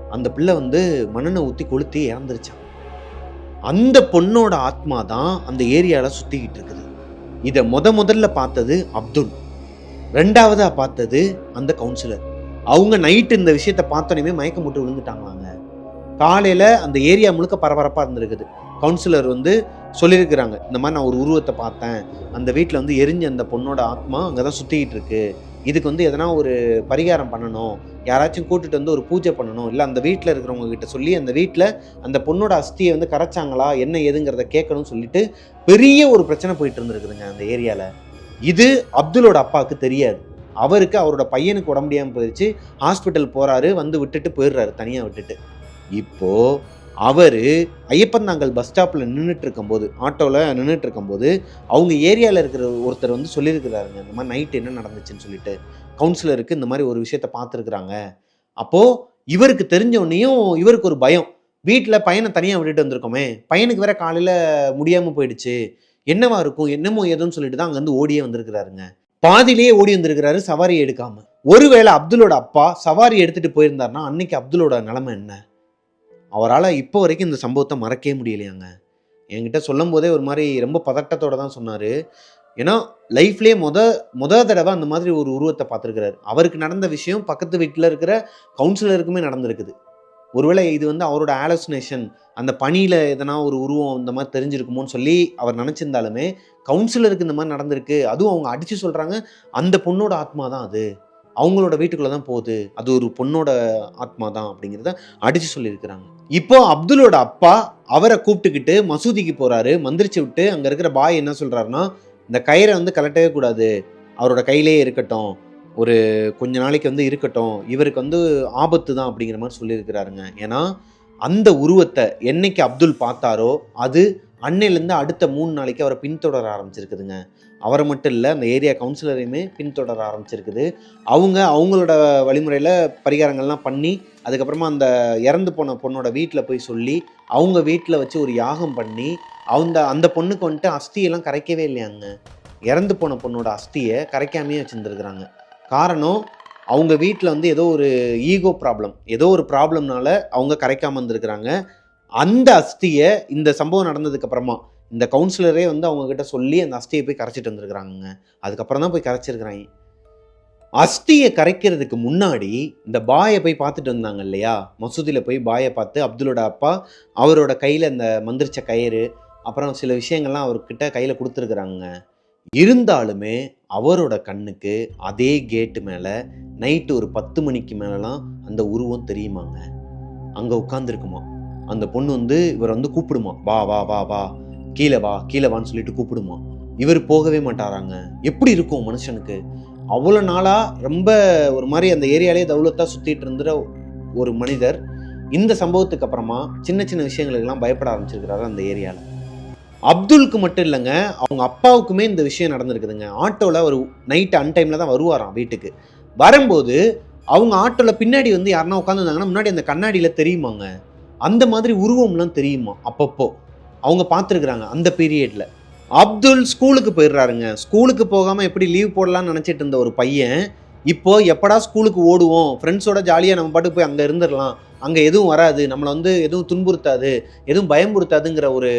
S1: அந்த பிள்ளை வந்து மண்ணெண்ணை ஊற்றி கொளுத்தி இறந்துருச்சான். அந்த பொண்ணோட ஆத்மா தான் அந்த ஏரியாவில் சுற்றிக்கிட்டு இருக்குது. இதை முத முதல்ல பார்த்தது அப்துல். ரெண்டாவதாக பார்த்தது அந்த கவுன்சிலர் அவங்க நைட்டு இந்த விஷயத்த பார்த்தோன்னே மயக்கம் போட்டு விழுந்துட்டாங்களாங்க. காலையில் அந்த ஏரியா முழுக்க பரபரப்பாக இருந்திருக்குது. கவுன்சிலர் வந்து சொல்லியிருக்கிறாங்க இந்த மாதிரி நான் ஒரு உருவத்தை பார்த்தேன். அந்த வீட்டில் வந்து எரிஞ்ச அந்த பொண்ணோட ஆத்மா அங்கே தான் சுற்றிக்கிட்டு இருக்கு. இதுக்கு வந்து எதனா ஒரு பரிகாரம் பண்ணணும். யாராச்சும் கூட்டிட்டு வந்து ஒரு பூஜை பண்ணணும். இல்லை அந்த வீட்டில் இருக்கிறவங்க கிட்ட சொல்லி அந்த வீட்டில் அந்த பொண்ணோட அஸ்தியை வந்து கரைச்சாங்களா? என்ன ஏதுங்கிறத கேட்கணும்னு சொல்லிட்டு பெரிய ஒரு பிரச்சனை போயிட்டு இருந்திருக்குதுங்க அந்த ஏரியாவில் இது அப்துலோட அப்பாவுக்கு தெரியாது. அவருக்கு அவரோட பையனுக்கு உடம்பு முடியாமல் போயிடுச்சு ஹாஸ்பிட்டல் போகிறாரு வந்து விட்டுட்டு போயிடுறாரு தனியாக விட்டுட்டு. இப்போ அவர் ஐயப்பந்தாங்கல் பஸ் ஸ்டாப்பில் நின்றுட்டு இருக்கும்போது ஆட்டோவில் நின்றுட்டு இருக்கும்போது அவங்க ஏரியாவில் இருக்கிற ஒருத்தர் வந்து சொல்லியிருக்கிறாருங்க இந்த மாதிரி நைட் என்ன நடந்துச்சுன்னு சொல்லிட்டு. கவுன்சிலருக்கு இந்த மாதிரி ஒரு விஷயத்த பார்த்துருக்குறாங்க. அப்போது இவருக்கு தெரிஞ்சவொன்னையும் இவருக்கு ஒரு பயம். வீட்டில் பையனை தனியாக விட்டுட்டு வந்திருக்கோமே பையனுக்கு வேற காலையில் முடியாமல் போயிடுச்சு. என்னவா இருக்கும் என்னமோ ஏதோன்னு சொல்லிட்டு தான் அங்கேருந்து ஓடியே வந்திருக்கிறாருங்க. பாதிலேயே ஓடி வந்திருக்கிறாரு சவாரி எடுக்காம. ஒருவேளை அப்துலோட அப்பா சவாரி எடுத்துட்டு போயிருந்தாருன்னா அன்னைக்கு அப்துலோட நிலைமை என்ன? அவரால் இப்போ வரைக்கும் இந்த சம்பவத்தை மறக்கவே முடியலையாங்க. என்கிட்ட சொல்லும் போதே ஒரு மாதிரி ரொம்ப பதட்டத்தோட தான் சொன்னார். ஏன்னா லைஃப்லேயே முத முத தடவை அந்த மாதிரி ஒரு உருவத்தை பார்த்துருக்கிறாரு. அவருக்கு நடந்த விஷயம் பக்கத்து வீட்டில் இருக்கிற கவுன்சிலருக்குமே நடந்திருக்குது. ஒருவேளை இது வந்து அவரோட ஆலோசனேஷன் அந்த பணியில் எதனா ஒரு உருவம் இந்த மாதிரி தெரிஞ்சிருக்குமோன்னு சொல்லி அவர் நினச்சிருந்தாலுமே கவுன்சிலருக்கு இந்த மாதிரி நடந்திருக்கு. அதுவும் அவங்க அடித்து சொல்கிறாங்க அந்த பொண்ணோட ஆத்மா தான் அது. அவங்களோட வீட்டுக்குள்ளே தான் போகுது. அது ஒரு பொண்ணோட ஆத்மா தான் அப்படிங்கிறத அடித்து சொல்லியிருக்கிறாங்க. இப்போ அப்துலோட அப்பா அவரை கூப்பிட்டுக்கிட்டு மசூதிக்கு போகிறாரு மந்திரிச்சு விட்டு அங்கே இருக்கிற பாய் என்ன சொல்கிறாருன்னா இந்த கயிறை வந்து கலட்டவே கூடாது. அவரோட கையிலேயே இருக்கட்டும். ஒரு கொஞ்ச நாளைக்கு வந்து இருக்கட்டும். இவருக்கு வந்து ஆபத்து தான் அப்படிங்கிற மாதிரி சொல்லியிருக்கிறாருங்க. ஏன்னா அந்த உருவத்தை என்னைக்கு அப்துல் பார்த்தாரோ அது அன்னையிலேருந்து அடுத்த மூணு நாளைக்கு அவரை பின்தொடர ஆரம்பிச்சிருக்குதுங்க. அவரை மட்டும் இல்லை அந்த ஏரியா கவுன்சிலரையுமே பின்தொடர ஆரம்பிச்சிருக்குது. அவங்க அவங்களோட வழிமுறையில் பரிகாரங்கள்லாம் பண்ணி அதுக்கப்புறமா அந்த இறந்து போன பொண்ணோட வீட்டில் போய் சொல்லி அவங்க வீட்டில் வச்சு ஒரு யாகம் பண்ணி அந்த அந்த பொண்ணுக்கு வந்துட்டு அஸ்தியெல்லாம் கரைக்கவே இல்லையாங்க. இறந்து போன பொண்ணோட அஸ்தியை கரைக்காமையே வச்சுருந்துருக்குறாங்க. காரணம் அவங்க வீட்டில் வந்து ஏதோ ஒரு ஈகோ ப்ராப்ளம். ஏதோ ஒரு ப்ராப்ளம்னால அவங்க கரைக்காமல் இருந்திருக்கிறாங்க அந்த அஸ்தியை இந்த சம்பவம் நடந்ததுக்கப்புறமா இந்த கவுன்சிலரே வந்து அவங்கக்கிட்ட சொல்லி அந்த அஸ்தியை போய் கரைச்சிட்டு வந்திருக்கிறாங்க அதுக்கப்புறம் தான் போய் கரைச்சிருக்கிறாங்க. அஸ்தியை கரைக்கிறதுக்கு முன்னாடி இந்த பாயை போய் பார்த்துட்டு வந்தாங்க இல்லையா? மசூதியில் போய் பாயை பார்த்து அப்துலோட அப்பா அவரோட கையில் இந்த மந்திரிச்ச கயிறு அப்புறம் சில விஷயங்கள்லாம் அவர்கிட்ட கையில் கொடுத்துருக்குறாங்க இருந்தாலுமே அவரோட கண்ணுக்கு அதே கேட்டு மேலே நைட்டு ஒரு பத்து மணிக்கு மேலெலாம் அந்த உருவம் தெரியுமாங்க? அங்கே உட்காந்துருக்குமா அந்த பொண்ணு வந்து இவர் வந்து கூப்பிடுமா? வா வா வா வா. கீழே வா கீழே வான்னு சொல்லிட்டு கூப்பிடுமா. இவர் போகவே மாட்டாராங்க. எப்படி இருக்கும் மனுஷனுக்கு? அவ்வளோ நாளாக ரொம்ப ஒரு மாதிரி அந்த ஏரியாலே தௌலத்தாக சுற்றிட்டு இருந்துற ஒரு மனிதர் இந்த சம்பவத்துக்கு அப்புறமா சின்ன சின்ன விஷயங்களுக்கெல்லாம் பயப்பட ஆரம்பிச்சிருக்கிறாரு அந்த ஏரியாவில் அப்துல்க்கு மட்டும் இல்லைங்க அவங்க அப்பாவுக்குமே இந்த விஷயம் நடந்திருக்குதுங்க. ஆட்டோவில் ஒரு நைட்டு அன்டைமில் தான் வருவாராம் வீட்டுக்கு. வரும்போது அவங்க ஆட்டோவில் பின்னாடி வந்து யாருன்னா உட்காந்துருந்தாங்கன்னா முன்னாடி அந்த கண்ணாடியில் தெரியுமாங்க? அந்த மாதிரி உருவம்லாம் தெரியுமா? அப்பப்போ. அவங்க பார்த்துருக்குறாங்க அந்த பீரியடில் அப்துல் ஸ்கூலுக்கு போயிடுறாருங்க. ஸ்கூலுக்கு போகாமல் எப்படி லீவ் போடலாம்னு நினச்சிட்டு இருந்த ஒரு பையன் இப்போ எப்படா ஸ்கூலுக்கு ஓடுவோம்? ஃப்ரெண்ட்ஸோட ஜாலியாக நம்ம பாட்டுக்கு போய் அங்கே இருந்துடலாம். அங்கே எதுவும் வராது. நம்மளை வந்து எதுவும் துன்புறுத்தாது. எதுவும் பயம்புறுத்தாதுங்கிற ஒரு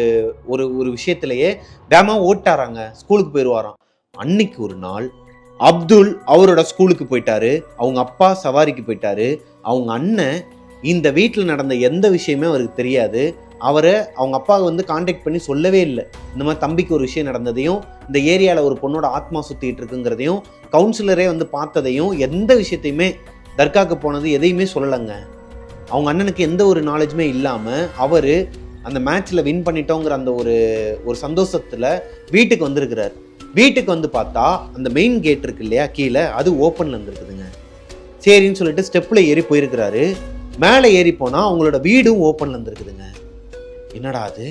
S1: ஒரு ஒரு விஷயத்திலேயே வேகமாக ஓட்டாராங்க. ஸ்கூலுக்கு போயிடுவாராம். அன்னைக்கு ஒரு நாள் அப்துல் அவரோட ஸ்கூலுக்கு போயிட்டாரு. அவங்க அப்பா சவாரிக்கு போயிட்டாரு. அவங்க அண்ணன் இந்த வீட்டில் நடந்த எந்த விஷயமே அவருக்கு தெரியாது. அவரை அவங்க அப்பாவை வந்து காண்டாக்ட் பண்ணி சொல்லவே இல்லை. இந்த மாதிரி தம்பிக்கு ஒரு விஷயம் நடந்ததையும் இந்த ஏரியாவில் ஒரு பொண்ணோட ஆத்மா சுற்றிட்டு இருக்குங்கிறதையும் கவுன்சிலரே வந்து பார்த்ததையும் எந்த விஷயத்தையுமே தர்காக்கு போனது எதையுமே சொல்லலைங்க. அவங்க அண்ணனுக்கு எந்த ஒரு நாலேஜுமே இல்லாமல் அவர் அந்த மேட்ச்சில் வின் பண்ணிட்டோங்கிற அந்த ஒரு ஒரு சந்தோஷத்தில் வீட்டுக்கு வந்திருக்கிறார். வீட்டுக்கு வந்து பார்த்தா அந்த மெயின் கேட் இருக்கு இல்லையா கீழே அது ஓப்பனில் இருந்துருக்குதுங்க சரின்னு சொல்லிட்டு ஸ்டெப்பில் ஏறி போயிருக்கிறாரு. மேலே ஏறி போனால் அவங்களோட வீடும் ஓப்பனில் இருந்துருக்குதுங்க என்னடா அது?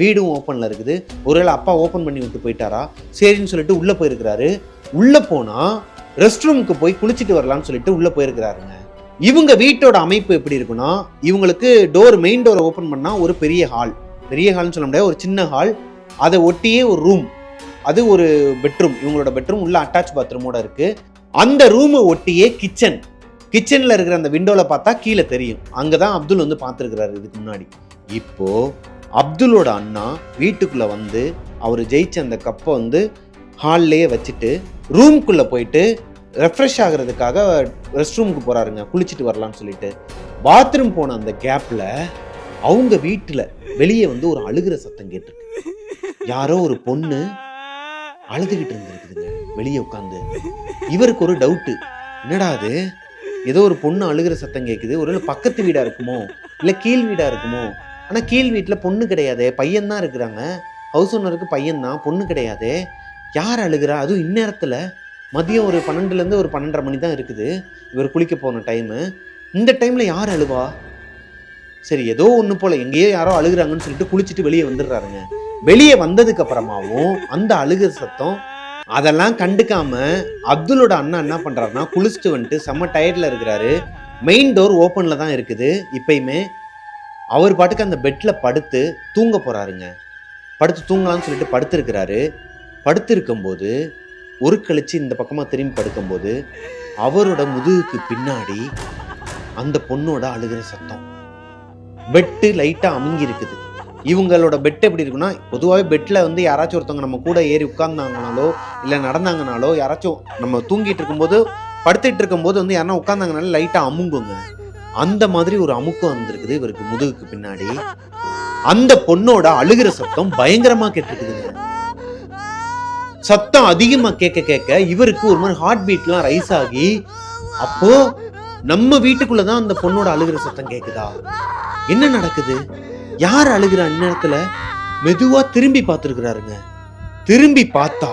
S1: வீடும் ஓப்பனில் இருக்குது. ஒருவேளை அப்பா ஓப்பன் பண்ணி விட்டு போயிட்டாரா? சரின்னு சொல்லிட்டு உள்ளே போயிருக்கிறாரு. உள்ளே போனால் ரெஸ்ட் ரூமுக்கு போய் குளிச்சுட்டு வரலாம்னு சொல்லிட்டு உள்ளே போயிருக்கிறாருங்க. இவங்க வீட்டோட அமைப்பு எப்படி இருக்குன்னா இவங்களுக்கு டோர் மெயின் டோரை ஓப்பன் பண்ணால் ஒரு பெரிய ஹால் பெரிய ஹால்னு சொல்ல முடியாது ஒரு சின்ன ஹால் அதை ஒட்டியே ஒரு ரூம் அது ஒரு பெட்ரூம் இவங்களோட பெட்ரூம் உள்ள அட்டாச் பாத்ரூமோட இருக்குது அந்த ரூமை ஒட்டியே கிச்சன் கிச்சனில் இருக்கிற அந்த விண்டோவில் பார்த்தா கீழே தெரியும். அங்கே தான் அப்துல் வந்து பார்த்துருக்குறாரு இதுக்கு முன்னாடி. இப்போ அப்துலோட அண்ணா வீட்டுக்குள்ளே வந்து அவர் ஜெயிச்ச அந்த கப்பை வந்து ஹால்லேயே வச்சுட்டு ரூம்குள்ளே போயிட்டு ரெஃப்ரெஷ் ஆகுறதுக்காக ரெஸ்ட் ரூமுக்கு போகிறாருங்க குளிச்சுட்டு வரலான்னு சொல்லிட்டு. பாத்ரூம் போன அந்த கேப்பில் அவங்க வீட்டில் வெளியே வந்து ஒரு அழுகிற சத்தம் கேட்டிருக்கு. யாரோ ஒரு பொண்ணு அழுதுகிட்டு இருந்திருக்குதுங்க. வெளியே உட்காந்து இவருக்கு ஒரு டவுட்டு என்னடா அது? ஏதோ ஒரு பொண்ணு அழுகிற சத்தம் கேட்குது ஒருவேளை பக்கத்து வீடாக இருக்குமோ? இல்லை கீழ் வீடாக இருக்குமோ? ஆனால் கீழ் வீட்டில் பொண்ணு கிடையாது. பையன் தான் இருக்கிறாங்க ஹவுஸ் ஓனருக்கு பையன்தான். பொண்ணு கிடையாது. யார் அழுகிறா? அதுவும் இந்நேரத்தில். மதியம் ஒரு பன்னெண்டுலேருந்து ஒரு பன்னெண்டரை மணி தான் இருக்குது. இவர் குளிக்க போன டைமு இந்த டைமில் யார் அழுவா? சரி ஏதோ ஒன்று போல். எங்கேயோ யாரோ அழுகுறாங்கன்னு சொல்லிட்டு குளிச்சுட்டு வெளியே வந்துடுறாருங்க. வெளியே வந்ததுக்கு அப்புறமாவும் அந்த அழுகுற சத்தம் அதெல்லாம் கண்டுக்காம அப்துலோட அண்ணா என்ன பண்ணுறாருன்னா குளிச்சுட்டு வந்துட்டு செம்ம டயர்டில் இருக்கிறாரு. மெயின் டோர் ஓப்பனில் தான் இருக்குது. இப்பயுமே அவர் பாட்டுக்கு அந்த பெட்டில் படுத்து தூங்க போகிறாருங்க படுத்து தூங்கலாம்னு சொல்லிட்டு படுத்திருக்கிறாரு. படுத்திருக்கும்போது ஒரு கழிச்சு இந்த பக்கமாக திரும்பி படுக்கும்போது அவரோட முதுகுக்கு பின்னாடி அந்த பொண்ணோட அழுகிற சத்தம். பெட்டு லைட்டாக அமுங்கி இருக்குது இவங்களோட பெட் எப்படி இருக்குன்னா பொதுவாகவே பெட்டில் வந்து யாராச்சும் ஒருத்தவங்க நம்ம கூட ஏறி உட்கார்ந்தாங்கனாலோ இல்லை நடந்தாங்கனாலோ யாராச்சும் நம்ம தூங்கிட்டு இருக்கும்போது படுத்துட்டு இருக்கும்போது வந்து யாரா உட்காந்தாங்கனால லைட்டாக அமுங்குங்க. அந்த மாதிரி ஒரு அமுக்கம் வந்திருக்குது இவருக்கு முதுகுக்கு பின்னாடி. அந்த பொண்ணோட அழுகிற சத்தம் பயங்கரமா கேட்டுருக்குதுங்க. சத்தம் அதிகமா கேட்க கேட்க இவருக்கு ஒரு மாதிரி ஹார்ட் பீட்லாம் ரைஸ் ஆகி அப்போ நம்ம வீட்டுக்குள்ளதான் அந்த பொண்ணோட அழுகிற சத்தம் கேக்குதா? என்ன நடக்குது? யார் அழுகிற அந்நேரத்துல மெதுவா திரும்பி பார்த்துருக்கிறாருங்க. திரும்பி பார்த்தா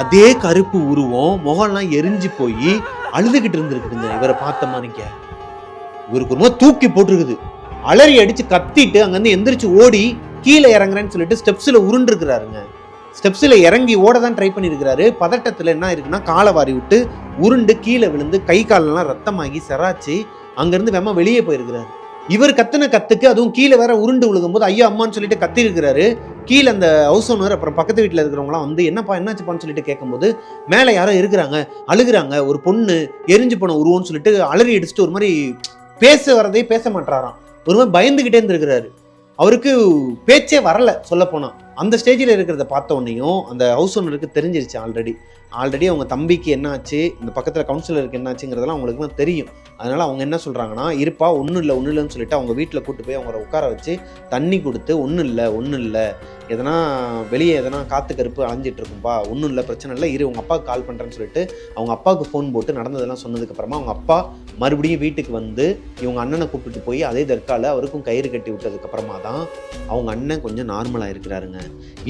S1: அதே கருப்பு உருவம் முகம்லாம் எரிஞ்சு போய் அழுதுகிட்டு இருந்திருக்குதுங்க. இவரை பார்த்த மாதிரிங்க இவருக்கு ஒரு தூக்கி போட்டிருக்குது. அலறி அடித்து கத்திட்டு அங்கேருந்து எந்திரிச்சு ஓடி கீழே இறங்குறேன்னு சொல்லிட்டு ஸ்டெப்ஸில் உருண்டுருக்கிறாருங்க. ஸ்டெப்ஸில் இறங்கி ஓட தான் ட்ரை பண்ணியிருக்கிறாரு. பதட்டத்தில் என்ன இருக்குன்னா காலை வாரி விட்டு உருண்டு கீழே விழுந்து கை காலெல்லாம் ரத்தமாகி செராச்சு அங்கேருந்து வெம்ம வெளியே போயிருக்கிறாரு. இவர் கத்துன கத்துக்கு அதுவும் கீழே வேற உருண்டு விழுகும்போது ஐயோ அம்மான்னு சொல்லிட்டு கத்தி இருக்கிறாரு கீழே அந்த ஹவுஸ் ஓனர் அப்புறம் பக்கத்து வீட்டில் இருக்கிறவங்களாம் வந்து என்னப்பா என்னாச்சுப்பான்னு சொல்லிட்டு கேட்கும்போது மேலே யாரோ இருக்கிறாங்க அழுகுறாங்க. ஒரு பொண்ணு எரிஞ்சு போன உருவம்னு சொல்லிட்டு அலறி அடிச்சுட்டு ஒரு மாதிரி பேச வரதே பேச மாட்டாராம் ஒரு பயந்துக்கிட்டே பயந்துகிட்டே இருந்திருக்கிறாரு. அவருக்கு பேச்சே வரலை சொல்ல அந்த ஸ்டேஜில் இருக்கிறத பார்த்த உடனேயும் அந்த ஹவுஸ் ஓனருக்கு தெரிஞ்சிருச்சு ஆல்ரெடி ஆல்ரெடி அவங்க தம்பிக்கு என்ன ஆச்சு இந்த பக்கத்தில் கவுன்சிலருக்கு என்ன ஆச்சுங்கிறதெல்லாம் அவங்களுக்குலாம் தெரியும். அதனால் அவங்க என்ன சொல்கிறாங்கன்னா இருப்பா ஒன்றும் இல்லை ஒன்றும் இல்லைன்னு சொல்லிட்டு அவங்க வீட்டில் கூட்டு போய் அவங்கள உட்கார வச்சு தண்ணி கொடுத்து ஒன்றும் இல்லை ஒன்றும் இல்லை. எதனா வெளியே எதனா காற்று கருப்பு அலைஞ்சிட்டு இருக்கும்பா ஒன்றும் இல்லை பிரச்சனை இல்லை இரு உங்கள் அப்பாவுக்கு கால் பண்ணுறேன்னு சொல்லிட்டு அவங்க அப்பாவுக்கு ஃபோன் போட்டு நடந்ததெல்லாம் சொன்னதுக்கப்புறமா அவங்க அப்பா மறுபடியும் வீட்டுக்கு வந்து இவங்க அண்ணனை கூப்பிட்டு போய் அதே தற்கால அவருக்கும் கயிறு கட்டி விட்டதுக்கப்புறமா தான் அவங்க அண்ணன் கொஞ்சம் நார்மலாக இருக்கிறாருங்க.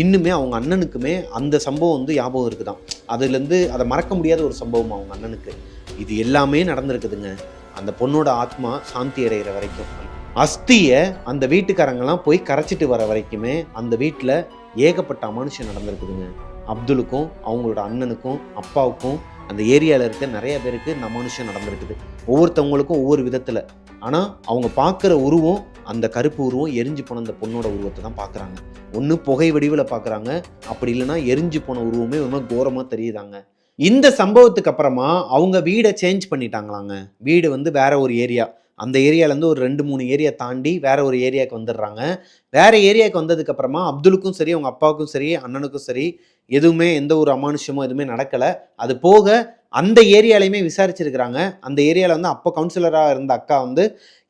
S1: இன்னுமே அவங்க அண்ணனுக்குமே அந்த சம்பவம் வந்து ஞாபகம் இருக்குதாம் அதுலேருந்து அதை மறக்க முடியாத ஒரு சம்பவம் அவங்க அண்ணனுக்கு. இது எல்லாமே நடந்திருக்குதுங்க. அந்த பொண்ணோட ஆத்மா சாந்தி அடைகிற வரைக்கும். அஸ்தியை அந்த வீட்டுக்காரங்கெல்லாம் போய் கரைச்சிட்டு வர வரைக்குமே அந்த வீட்டில் ஏகப்பட்ட அமானுஷம் நடந்திருக்குதுங்க. அப்துலுக்கும் அவங்களோட அண்ணனுக்கும் அப்பாவுக்கும் அந்த ஏரியாவில் இருக்க நிறைய பேருக்கு நம்ம மனுஷன் நடந்திருக்குது. ஒவ்வொருத்தவங்களுக்கும் ஒவ்வொரு விதத்தில். ஆனால் அவங்க பார்க்குற உருவம் அந்த கருப்பு உருவம் எரிஞ்சு போன அந்த பொண்ணோட உருவத்தை தான் பார்க்குறாங்க. ஒன்று புகை வடிவில் பார்க்குறாங்க. அப்படி இல்லைன்னா எரிஞ்சு போன உருவமே ரொம்ப கோரமாக தெரியுதாங்க. இந்த சம்பவத்துக்கு அப்புறமா அவங்க வீடை சேஞ்ச் பண்ணிட்டாங்களாங்க. வீடு வந்து வேற ஒரு ஏரியா. அந்த ஏரியாலேருந்து ஒரு ரெண்டு மூணு ஏரியா தாண்டி வேற ஒரு ஏரியாவுக்கு வந்துடுறாங்க. வேற ஏரியாவுக்கு வந்ததுக்கப்புறமா அப்துலுக்கும் சரி அவங்க அப்பாவுக்கும் சரி அண்ணனுக்கும் சரி எதுவுமே எந்த ஒரு அமானுஷமோ எதுவுமே நடக்கலை. அது போக அந்த ஏரியாலையுமே விசாரிச்சிருக்கிறாங்க. அந்த ஏரியாவில் வந்து அப்போ கவுன்சிலராக இருந்த அக்கா வந்து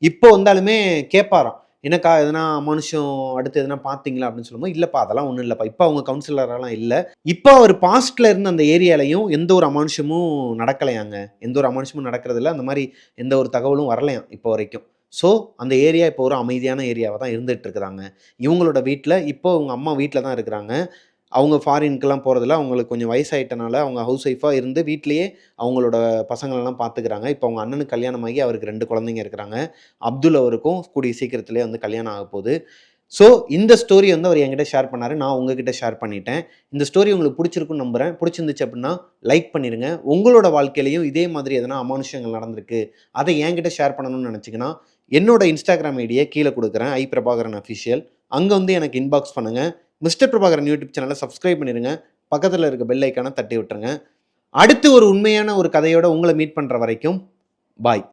S1: இப்போ வந்தாலுமே கேட்பாராம் என்னக்கா எதனா மனுஷம் அடுத்து எதனா பார்த்தீங்களா அப்படின்னு சொல்லும்போது இல்லைப்பா அதெல்லாம் ஒன்றும் இல்லைப்பா. இப்போ அவங்க கவுன்சிலரெல்லாம் இல்லை. இப்போ அவர் பாஸ்ட்ல இருந்த அந்த ஏரியாலையும் எந்த ஒரு அமானுஷமும் நடக்கலையாங்க. எந்த ஒரு அமானுஷமும் நடக்கிறதில்ல அந்த மாதிரி எந்த ஒரு தகவலும் வரலையாம் இப்போ வரைக்கும். ஸோ அந்த ஏரியா இப்போ ஒரு அமைதியான ஏரியாவாக தான் இருந்துகிட்டு இருக்கிறாங்க இவங்களோட வீட்டில் இப்போ அவங்க அம்மா வீட்டில் தான் இருக்கிறாங்க. அவங்க ஃபாரின்க்கெலாம் போகிறதில்ல அவங்களுக்கு கொஞ்சம் வயசாயிட்டனால அவங்க ஹவுஸ் ஒய்ஃபாக இருந்து வீட்லேயே அவங்களோட பசங்களெல்லாம் பார்த்துக்கிறாங்க இப்போ அவங்க அண்ணனுக்கு கல்யாணம் ஆகி அவருக்கு ரெண்டு குழந்தைங்க இருக்கிறாங்க. அப்துல் அவருக்கும் கூடிய சீக்கிரத்திலே வந்து கல்யாணம் ஆக போகுது. ஸோ இந்த ஸ்டோரி வந்து அவர் என்கிட்ட ஷேர் பண்ணார். நான் உங்ககிட்ட ஷேர் பண்ணிட்டேன். இந்த ஸ்டோரி உங்களுக்கு பிடிச்சிருக்குன்னு நம்புறேன். பிடிச்சிருந்துச்சு அப்படின்னா லைக் பண்ணிடுங்க உங்களோட வாழ்க்கையிலையும் இதே மாதிரி எதனா அமானுஷங்கள் நடந்திருக்கு அதை என்கிட்ட ஷேர் பண்ணணும்னு நினச்சிங்கன்னா என்னோட இன்ஸ்டாகிராம் ஐடியை கீழே கொடுக்குறேன். ஐ பிரபாகரன் அஃபிஷியல் அங்கே வந்து எனக்கு இன்பாக்ஸ் பண்ணுங்கள் மிஸ்டர் பிரபாகரன் யூடியூப் சேனலை சப்ஸ்கிரைப் பண்ணிடுங்க பக்கத்தில் இருக்க பெல் ஐக்கானை தட்டி விட்டுருங்க. அடுத்து ஒரு உண்மையான ஒரு கதையோட உங்களை மீட் பண்ணுற வரைக்கும் பாய்